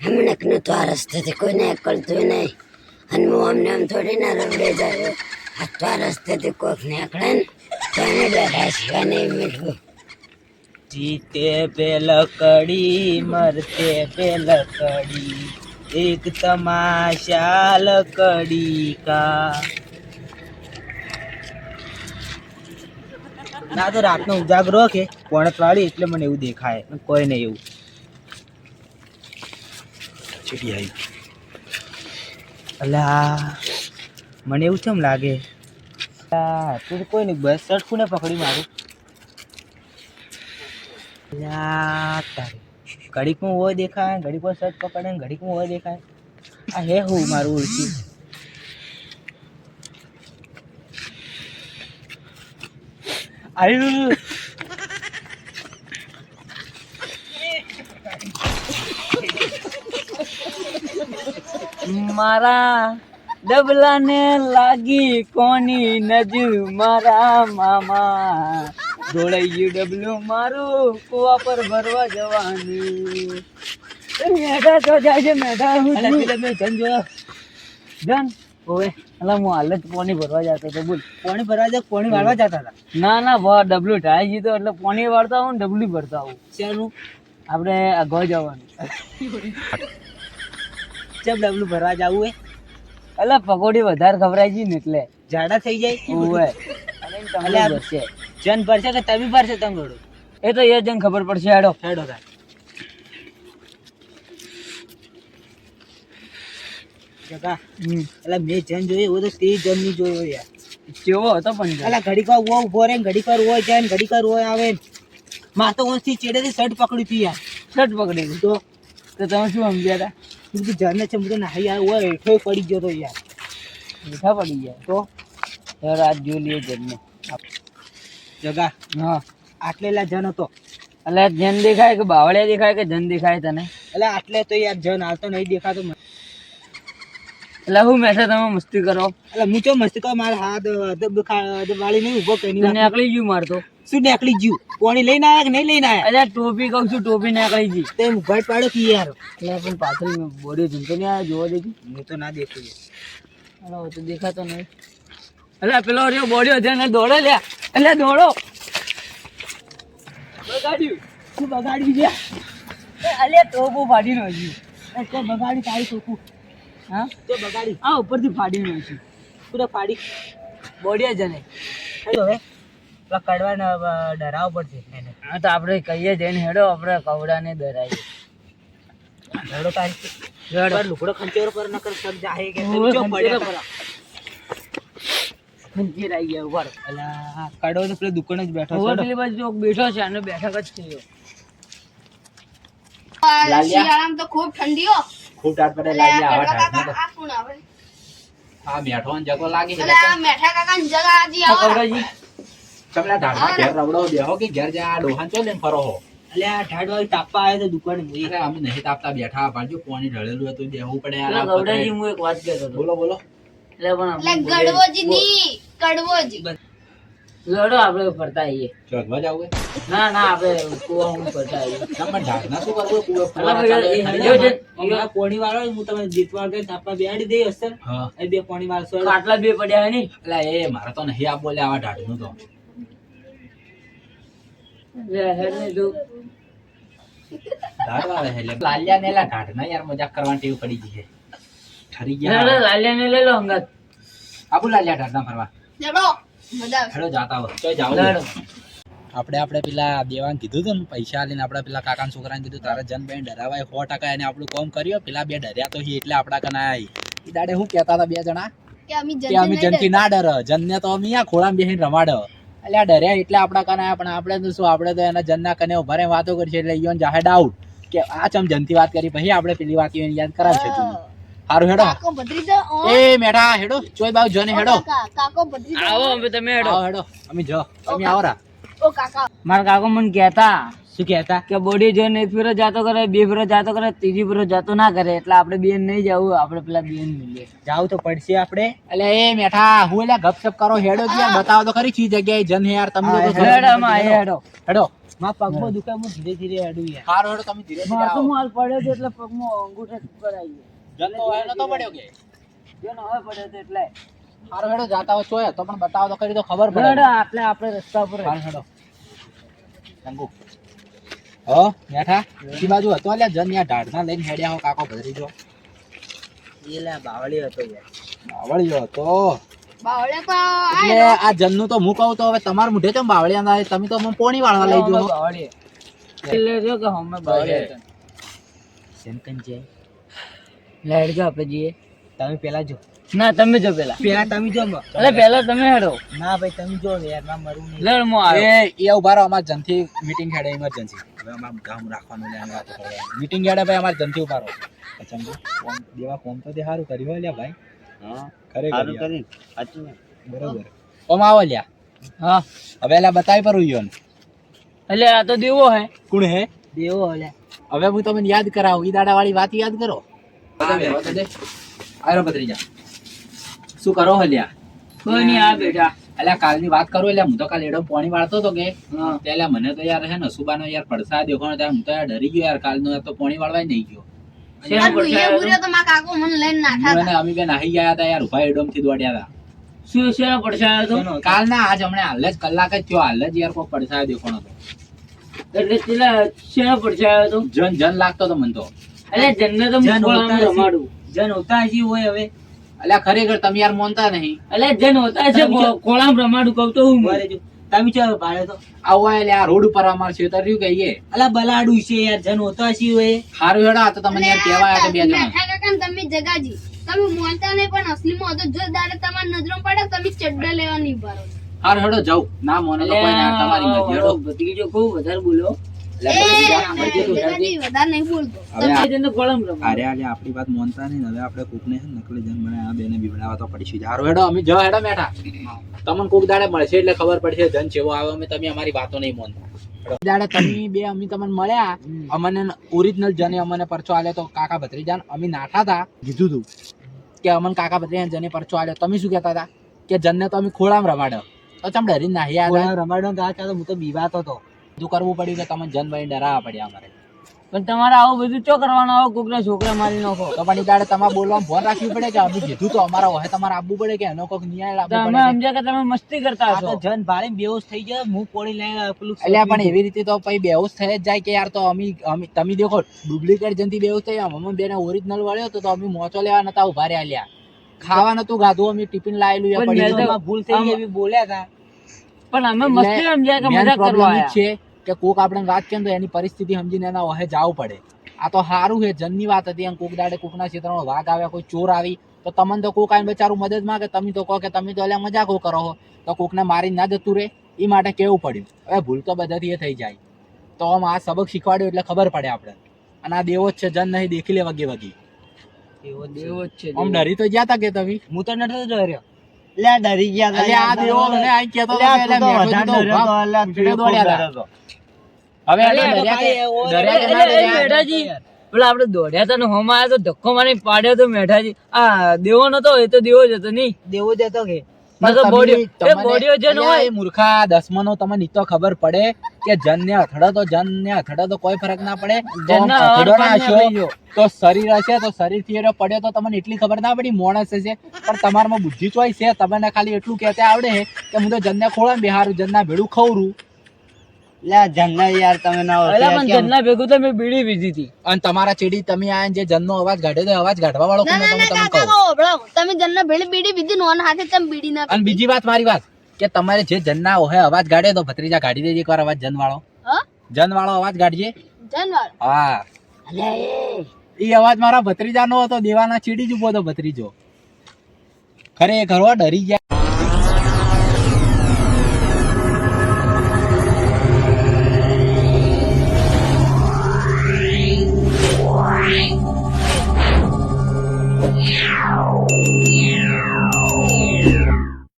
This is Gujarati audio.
હમણાં નતું આ રસ્તેથી કોઈને નીકળતું નહીં. અને હું અમને આમ થોડી ના રમડે જાય આ તો આ રસ્તેથી કોઈક નીકળે ને તો એને સિવાય નહીં મીઠું જીતે પે લકડી મરતે પે લકડી એક તમાશા લકડી કા. ના તો રાતનો ઉજાગરો કે કોણે વાળી એટલે મને એવું દેખાય કોઈ નહીં એવું. આવી. અલા, મને એવું કેમ લાગે? તું કોઈ નહીં બસ સરખું ને પકડી મારું? ઘડીકમાં હોય દેખાય, ઘડીકમાં શર્ટ પકડે ને ઘડીકમાં હોય દેખાય. આ હે હું મારું ઓળખી? આયુ મારા ડબલાને લાગી કોની નજર મારા મામા? દોડાઈ ગયું ડબલું મારું કુવા પર ભરવા જવાનું. મેઢા તો જાય છે મેઢા હું મેં જન ઓવે અલા હું હાલ જ પોણી ભરવા જતો હતો બોલ. પોણી ભરવા જાય પોણી વાળવા જતા હતા? ના ના ભા ડબલું ઢાઈ ગયું તો એટલે પોણી વાળતા હું ડબલું ભરતા આવું. શેનું? આપણે અગાઉ જવાનું. ચમ ડબલું ભરવા જવું હે એટલે પકોડી વધારે ખવરાય છે ને એટલે. જાડા થઈ જાય? ઓવે. અલે ભરશે જન ભરશે કે તમે ભરશે તંગડો એ તો એ જન ખબર પડશે હેડો. હેડો તાર જગા. અલે મેં જન જોયો એવો તો તે જનની જોયો યાર. કેવો હતો પણ અલે ઘડીક વાર ઊભો રહે ઘડીક વાર હોય જાય ને ઘડીક વાર હોય આવે માર તો ઓનથી ચેડેથી શર્ટ પકડી હતી યાર. શર્ટ પકડી તો? તો તમે શું સમજ્યા હતા? બીજું જાને છે બધું નાહી યાર હોય હેઠો પડી ગયો તો યાર. હેઠા પડી ગયા. તો યાર આજ જોઈ લઈએ જનને જગા હા. આટલેલા જન હતો. એટલે જન દેખાય કે બાવળિયા દેખાય કે જન દેખાય તને? એટલે આટલે તો યાર જન હાલ તો નહીં દેખાતો મને. એટલે હું મેસે તમે મસ્તી કરો? એટલે હું ચો મસ્તી કરો? મારા હાથ વાળી નહીં ઊભો કરી નીકળી ગયું મારતો શું નીકળી ગયું? કોણી લઈને આયા કે નહીં લઈને આયા? અરે ટોપી કહું છું ટોપી નીકળી ગઈ. તે ઘટ પાડો કે યાર. એટલે પણ પાછળ બોડી તો નહીં જોવા દેખી હું તો ના દેખું અરે તો દેખાતો નહીં. અલ્યા પેલો રહ્યો બોડી છે ને દોડો લે. એટલે દોડો. બગાડ્યું. શું બગાડ્યું છે? એ અલે ટોપો ફાડી નાખ્યું. એ તો બગાડી તારી ટોપું. હા? તો બગાડી. આ ઉપરથી ફાડી છું પૂરા ફાડી. બોડી જને હેડો હવે કડવાને ડરાવવો પડશે એને. હા તો આપણે કહીએ જઈને હેડો આપણે કવડાને ડરાવીએ હેડો કાંઈ હેડો. લુકડો ખંચેરો પર નકર સબ જાહે કે ચો પડે ખંચેર આવી ગયા ઉપર અલા કડો તો પેલા દુકાન જ બેઠો છે પેલી બાજુ બેઠો છે અને બેઠક જ છે શિયાળામાં તો ખૂબ ઠંડી હો ખૂબ ટાટ પડે લાગી આ કોણ આવે આ મેઠો ને જગો લાગી છે મેઠા કાકા ની જગા આજી આવો. કવડાજી ઢાળમાં ઘેર રવડો બેહો કે ઘેર જા ડોહાન ચો લઈને ફરો હો? એટલે આ ઢાડવાળી તાપવા આવે તો દુકાન મૂકી અરે અમે નહીં તાપતા બેઠા બાજુ પાણી ઢળેલું હતું બેહવું પડે આ ગવડાજી હું એક વાત કહેતો બોલો બોલો. એટલે પણ એટલે ગડવોજી ની કડવોજી લડો આપણે ફરતા આવીએ ચોકવા જાવ ના ના આપણે કુવા હું ફરતા આવીએ તમે ઢાકના શું કરવું કુવા પોણી વાળો હું તમને જીતવા ગઈ તાપા બેડી દઈ હશે. હા. એ બે પોણી વાળો આટલા બે પડ્યા હે નહીં એટલે એ મારે તો નહીં આપ બોલે આવા ઢાઢનું તો. વાળે લાલિયા ને એલા ઢાઢના યાર મજાક કરવાની ટેવ પડી ગઈ છે. ઠરી ગયા. લાલિયા ને લઈ લો અંગત. આબુ લાલિયા ઢાઢના ફરવા. જડો મજા આવશે. હેડો જાતા હોય ચોય જાવ આપણે આપણે પેલા દેવાન કીધું હતું ને પૈસા લઈને આપણે પેલા કાકાના છોકરાને કીધું તારા જન બેન ડરાવાય સો ટકા એને આપણું કોમ કર્યો. પેલા બે ડર્યા તો એટલે આપણા કના આઈ. દાડે શું કહેતા હતા બે જણા? કે અમે જનથી ના ડર. જનને તો અમે આ ખોળામાં બેસીને રમાડ એટલે આ ડર્યા એટલે આપણા કાને આયા પણ આપણે તો શું આપણે તો એના જનના કને ઊભા રહીને વાતો કરશે એટલે યોન જાહે ડાઉટ કે આ ચમ જનથી વાત કરી પછી આપણે પેલી વાત ઈયોને યાદ કરાવશે તું. હારું હેડો. એ મેઠા હેડો. ચોય બાવ જોને હેડો. કાકા, આવો અમે તમે હેડો. આવો હેડો. અમે જો. તમે આવો રા ઓ કાકા. મારા કાકો મને કહેતા શું કહેતા? કે બોડી જોઈને એક ફેરો જાતો કરે બે ફેરો જાતો કરે ત્રીજી ફેરો જાતો ના કરે એટલે આપણે બેન નહીં જવું આપણે પેલા બેન મળીએ. જાવ તો પડશે આપણે. એટલે એ મેઠા હું એટલે ગપસપ કરો હેડો ત્યાં બતાવો તો ખરી ચી જગ્યાએ જન હે યાર તમે હેડો હેડો હેડો. માં પગમાં દુખે હું ધીરે ધીરે હેડું યાર. હારો હેડો તમે ધીરે ધીરે માથું હું હાલ પડ્યો છે એટલે પગમાં અંગૂઠે ગયો. જન તો હવે નતો પડ્યો કે? જન હવે હોય પડ્યો તો એટલે. હારો હેડો જાતા હોય ચોય તો પણ બતાવો તો ખરી તો ખબર પડે. આપણે આપણે રસ્તા પર હારો હેડો. શંકુ હો? મેઠા ઈ બાજુ હતો એટલે જન યાર ઢાઢના લઈને હેડ્યા હો કાકો ભરી જો એલા બાવળી હતો યાર. બાવળિયો હતો. બાવળે તો એટલે આ જનનું તો હું કહું તો હવે તમારા મુઢે ચમ બાવળિયા ના તમે તો મને પોણી વાળવા લઈ જો બાવળીએ. એટલે જો કે બાવળીએ હતા. શેનકન છે લેડ જો આપણે જઈએ. તમે પેલા જો. ના તમે જો પેલા. પેલા તમે જો અરે પેલા તમે હેડો. ના ભાઈ તમે જો યાર ના મરું નહીં. લડ મો આવે એ એ ઊભા રહો અમાર જનથી મીટિંગ હેડે ઇમરજન્સી હવે અમાર ગામ રાખવાનું લે આમ તો મીટિંગ હેડે ભાઈ અમાર જનથી ઊભા રહો. ફોન દેવા ફોન તો તે સારું કર્યું હોય લ્યા ભાઈ. હા. ખરેખર યાર. બરોબર. ઓમ આવો લ્યા. હા. હવે એલા બતાવી પર ઉયો એટલે આ તો દેવો હે. કોણ હે? દેવો હે હવે હું તમને યાદ કરાવું. ઈ દાડા વાળી વાત યાદ કરો? આરો ભત્રીજા. શું કરો હલ્યા કોઈ નહીં આ બેઠા. અલ્યા કાલની વાત કરું એટલે હું તો કાલ એડો પાણી વાળતો હતો કે એટલે મને તો યાર હે ને સુબાનો યાર પડસા દેખો ને હું તો યાર ડરી ગયો યાર કાલનો તો પાણી વાળવાય નહીં ગયો. તો કાલના આજ હમણાં હાલ જ કલાક જ થયો હાલ જ યાર કોઈ પડસાયો દેખોનો હતો. એટલે પેલા શેનો પડછાયો હતો? જન જન લાગતો હતો મન તો. એટલે જન્ને તો જન જન હોતા હોય હવે. અલ્યા ખરેખર તમે યાર મોનતા નહીં. અલે જન હોતા છે કોળામ રમાડું કહું તો હું રહેજો. તમે ચો ભાડે તો આવા એટલે આ રોડ ઉપર અમાર છે રહ્યું કહીએ? અલા બલાડું છે યાર જન હોતા છે હોય. હારું હેડો આ તો તમને યાર કહેવા આવ્યા બે જણા કાકા તમે જગાજી. તમે મોનતા નહીં પણ અસલીમાં હતો જો દાડે તમારી નજરો પડે તમે ચડ્ડા લેવા નહીં ભરો હાર હેડો જાઉં. ના મોને તો કોઈ ના તમારી મરજી હેડો. ભત્રીજો ખૂબ વધારે બોલ્યો આપણી વાત માનતા નહીં હવે આપણે કોકને ને નકલી જન મને આ બેને બીવડાવવા તો પડશે જ. હેડો અમે જ હેડો મેઠા. તમને કોક દાડે મળશે એટલે ખબર પડશે જન આવે અમે તમે અમારી વાતો નહીં માનતા. દાડે તમે બે અમે તમને મળ્યા. અમને ઓરિજિનલ જને અમને પરચો આલ્યો તો કાકા ભત્રીજાન અમે નાઠા હતા કીધું તું. કે અમને કાકા ભત્રીજાન જને પરચો આલ્યો. તમે શું કહેતા હતા? કે જનને તો અમે ખોળામ રમાડ્યો. તો ચમ ડરી નાહી આવ્યા રમાડો આ હું તો બીવાતો હતો. બધું કરવું પડ્યું કે તમે જનભાઈ ડરાવા પડ્યા અમારે. પણ તમારે આવું બધું ચો કરવાનું? આવો કોકના છોકરા મારી નાખો. તો પણ દાડે તમારે બોલવામાં ફોન રાખવી પડે કે અમે કીધું તો અમારા હોય તમારે આપવું પડે કે એનો કોક ન્યાય તો પડે અમે સમજ્યા કે તમે મસ્તી કરતા હશો? જન ભારે બેહોશ થઈ જાય હું પોણી લઈને પેલું એટલે પણ એવી રીતે તો પછી બેહોશ થઈ જ જાય કે યાર તો અમે અમે તમે દેખો ડુપ્લિકેટ જનથી બેહોશ થઈ ગયા. અમે બેને ઓરિજિનલ વળ્યો તો તો અમે મોચો લેવા નતા ઊભા રહ્યા. લ્યા ખાવા નતું ગાધું અમે ટિફિન ગયું. ભૂલ થઈ એવી બોલ્યા હતા પણ અમે મસ્તી સમજ્યા કે મજા કરવા. છે કે કોક આપણે વાત કેમ તો એની પરિસ્થિતિ સમજીને એના ઓહે જવું પડે. આ તો સારું છે જનની વાત હતી એમ કોક દાડે કોકના ક્ષેત્રમાં વાઘ આવ્યા કોઈ ચોર આવી તો તમને તો કોક આવીને બચારું મદદ માંગે તમે તો કહો કે તમે તો અલ્યા મજાકો કરો છો તો કોકને મારી ના જતું રહે એ માટે કેવું પડ્યું? હવે ભૂલ તો બધાથી એ થઈ જાય. તો આમ આ સબક શીખવાડ્યો એટલે ખબર પડે આપણે. અને આ દેવો જ છે જન નહીં દેખી લે વગે વગી. એવો દેવો જ છે આમ ડરી તો ગયા તા કે તમે? હું તો નથી ડર્યો. લે ડરી ગયા આ દેવો મને આ તો દોડ્યા હતા. હવે ડર્યા કે- પેલા આપણે દોડ્યા હતા ને હોમાં આવ્યો તો ધક્કો મારી પાડ્યો તો મેઠાજી આ દેવો નતો એ તો દેવો જ હતો નહીં. દેવો જ હતો કે? તમને- ખબર પડે કે અથડો તો અથડો તો કોઈ ફરક ના પડે. તો શરીર હશે તો શરીરથી પડ્યો તો તમને એટલી ખબર ના પડી મોણસ હશે. પણ તમારામાં બુદ્ધિ ચોય છે તમને ખાલી એટલું કહેતે આવડે કે હું તો જનને ખોળા બેહારું જનના ભેડું ખવરું. યાર તમે ના જન્ના ભેગું તો મેં બીડી પીધી હતી. અને તમારા ચીડી તમે આ જે જનનો અવાજ કાઢ્યો તો અવાજ કાઢવા વાળો ના કોણ તમે ના તમને કાકા કહું. ઓભળો તમે જન્ના ભેળી બીડી પીધી નોન હાથે તમે બીડી ના અને બીજી વાત મારી વાત કે તમારે જે જન્ના હોય અવાજ કાઢે તો ભત્રીજા કાઢી દેજે એકવાર અવાજ જન વાળો. જન વાળો અવાજ કાઢજે. જનવાળ હા. એ. એ અવાજ મારા ભત્રીજા નો હતો દેવાના ચીડી જ ઊભો હતો ભત્રીજો. ખરેખર ઘરવા ડરી ગયા.